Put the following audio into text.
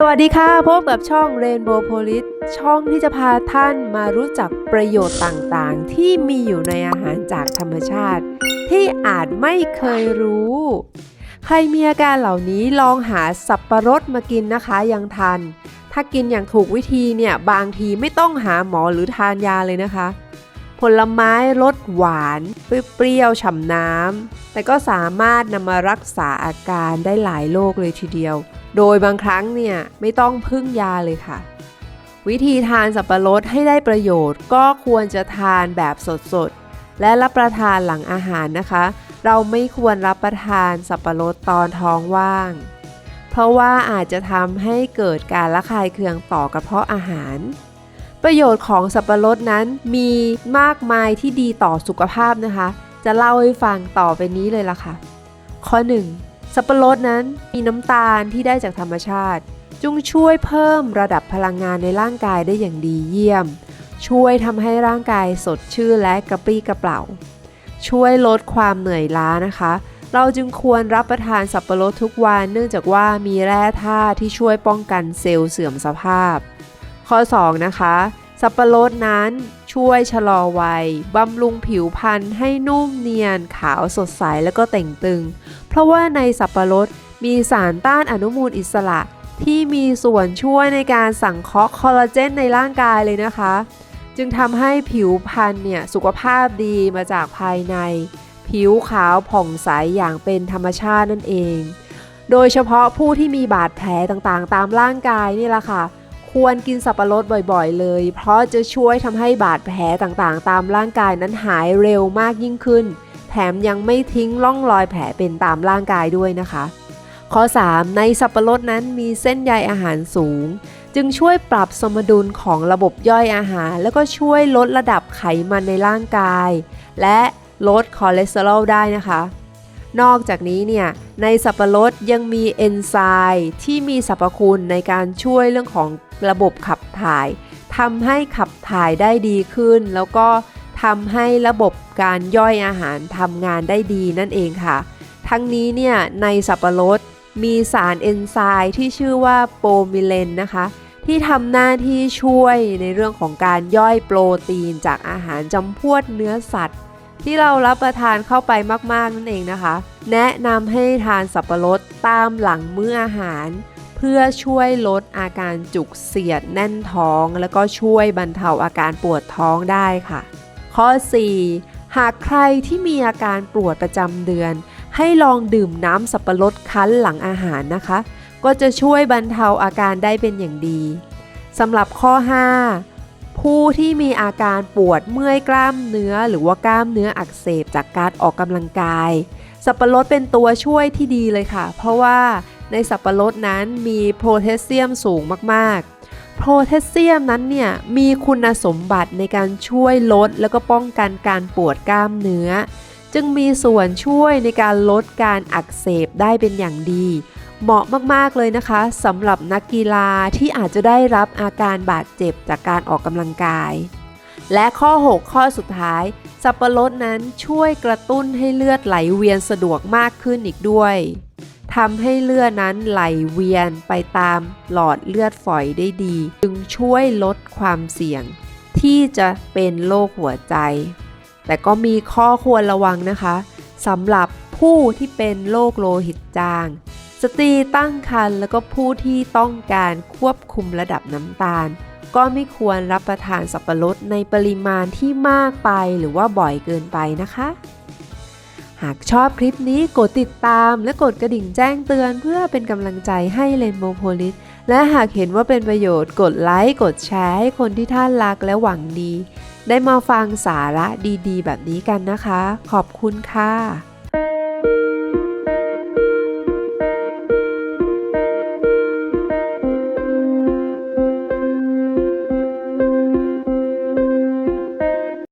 สวัสดีค่ะพบกับช่อง Rainbow Police ช่องที่จะพาท่านมารู้จักประโยชน์ต่างๆ ที่มีอยู่ในอาหารจากธรรมชาติ ที่อาจไม่เคยรู้ ใครมีอาการเหล่านี้ลองหาสับประรดมากินนะคะยังทัน ถ้ากินอย่างถูกวิธีเนี่ย บางทีไม่ต้องหาหมอหรือทานยาเลยนะคะ ผลไม้รสหวานเปรี้ยวฉ่ำน้ำแต่ก็สามารถนำมารักษาอาการได้หลายโรคเลยทีเดียว โดยบางครั้งเนี่ยไม่ต้องพึ่งยาเลยค่ะ วิธีทานสับปะรดให้ได้ประโยชน์ ก็ควรจะทานแบบสดๆ และรับประทานหลังอาหารนะคะ เราไม่ควรรับประทานสับปะรดตอนท้องว่าง เพราะว่าอาจจะทำให้เกิดการระคายเคืองต่อกระเพาะอาหาร ประโยชน์ของสับปะรดนั้นมีมากมายที่ดีต่อสุขภาพนะคะ จะเล่าให้ฟังต่อไปนี้เลยล่ะค่ะ ข้อ 1. สับปะรดนั้นมีน้ำตาลที่ได้จากธรรมชาติจึงช่วยเพิ่มระดับพลังงานในร่างกายได้อย่างดีเยี่ยม ช่วยทำให้ร่างกายสดชื่นและกระปรี้กระเป๋า ช่วยลดความเหนื่อยล้านะคะ เราจึงควรรับประทานสับปะรดทุกวัน เนื่องจากว่ามีแร่ธาตุที่ช่วยป้องกันเซลล์เสื่อมสภาพ ข้อ 2 นะคะ สับปะรดนั้นช่วยชะลอวัยบำรุงผิวพรรณให้นุ่มเนียนขาวสดใสแล้วก็เต่งตึง เพราะว่าในสับปะรดมีสารต้านอนุมูลอิสระที่มีส่วนช่วยในการสังเคราะห์คอลลาเจนในร่างกายเลยนะคะ จึงทำให้ผิวพรรณเนี่ยสุขภาพดีมาจากภายใน ผิวขาวผ่องใสอย่างเป็นธรรมชาตินั่นเอง โดยเฉพาะผู้ที่มีบาดแผลต่างๆ ตามร่างกายนี่แหละค่ะ ควรกินสับปะรดบ่อยๆ เลย เพราะจะช่วยทำให้บาดแผลต่างๆ ตามร่างกายนั้นหายเร็วมากยิ่งขึ้น แถมยังไม่ทิ้งร่องรอยแผลเป็นตามร่างกายด้วยนะคะ ข้อ 3 ในสับปะรดนั้นมีเส้นใยอาหารสูง จึงช่วยปรับสมดุลของระบบย่อยอาหาร แล้วก็ช่วยลดระดับไขมันในร่างกาย และลดคอเลสเตอรอลได้นะคะ นอกจากนี้เนี่ยในสับปะรดยังมีเอนไซม์ที่มีสรรพคุณในการช่วยเรื่องของระบบขับถ่ายทำให้ขับถ่ายได้ดีขึ้น แล้วก็ทำให้ระบบการย่อยอาหารทำงานได้ดีนั่นเองค่ะ ทั้งนี้เนี่ยในสับปะรดมีสารเอนไซม์ที่ชื่อว่าโปรมิเลนนะคะ ที่ทำหน้าที่ช่วยในเรื่องของการย่อยโปรตีนจากอาหารจำพวกเนื้อสัตว์ ที่เรารับประทานเข้าไปมากๆนั่นเองนะคะ แนะนำให้ทานสับปะรดตามหลังมื้ออาหาร เพื่อช่วยลดอาการจุกเสียดแน่นท้อง แล้วก็ช่วยบรรเทาอาการปวดท้องได้ค่ะ ข้อ 4 หากใครที่มีอาการปวดประจำเดือน ให้ลองดื่มน้ำสับปะรดคั้นหลังอาหารนะคะ ก็จะช่วยบรรเทาอาการได้เป็นอย่างดีสำหรับข้อ 5 ผู้ที่มีอาการปวดเมื่อยกล้ามเนื้อ หรือว่ากล้ามเนื้ออักเสบจากการออกกำลังกาย สับปะรดเป็นตัวช่วยที่ดีเลยค่ะ เพราะว่าในสับปะรดนั้นมีโพแทสเซียมสูงมากๆ โพแทสเซียมนั้นเนี่ยมีคุณสมบัติในการช่วยลดแล้วก็ป้องกันการปวดกล้ามเนื้อ จึงมีส่วนช่วยในการลดการอักเสบได้เป็นอย่างดี เหมาะมาก ๆ เลยนะคะสำหรับนักกีฬาที่อาจจะได้รับอาการบาดเจ็บจากการออกกำลังกาย และข้อ 6 ข้อสุดท้าย สับปะรดนั้นช่วยกระตุ้นให้เลือดไหลเวียนสะดวกมากขึ้นอีกด้วยทำให้เลือดนั้นไหลเวียนไปตามหลอดเลือดฝอยได้ดี จึงช่วยลดความเสี่ยง ที่จะเป็นโรคหัวใจ แต่ก็มีข้อควรระวังนะคะสำหรับผู้ที่เป็นโรคโลหิตจาง สตรีตั้งครรภ์แล้วก็ผู้ที่ต้องการควบคุมระดับน้ำตาล ก็ไม่ควรรับประทานสับปะรดในปริมาณที่มากไปหรือว่าบ่อยเกินไปนะคะ หากชอบคลิปนี้กดติดตามและกดกระดิ่งแจ้งเตือนเพื่อเป็นกำลังใจให้เลนโมโพลิสและหากเห็นว่าเป็นประโยชน์กดไลค์กดแชร์ให้คนที่ท่านรักและหวังดี ได้มาฟังสาระดีๆ แบบนี้กันนะคะ ขอบคุณค่ะ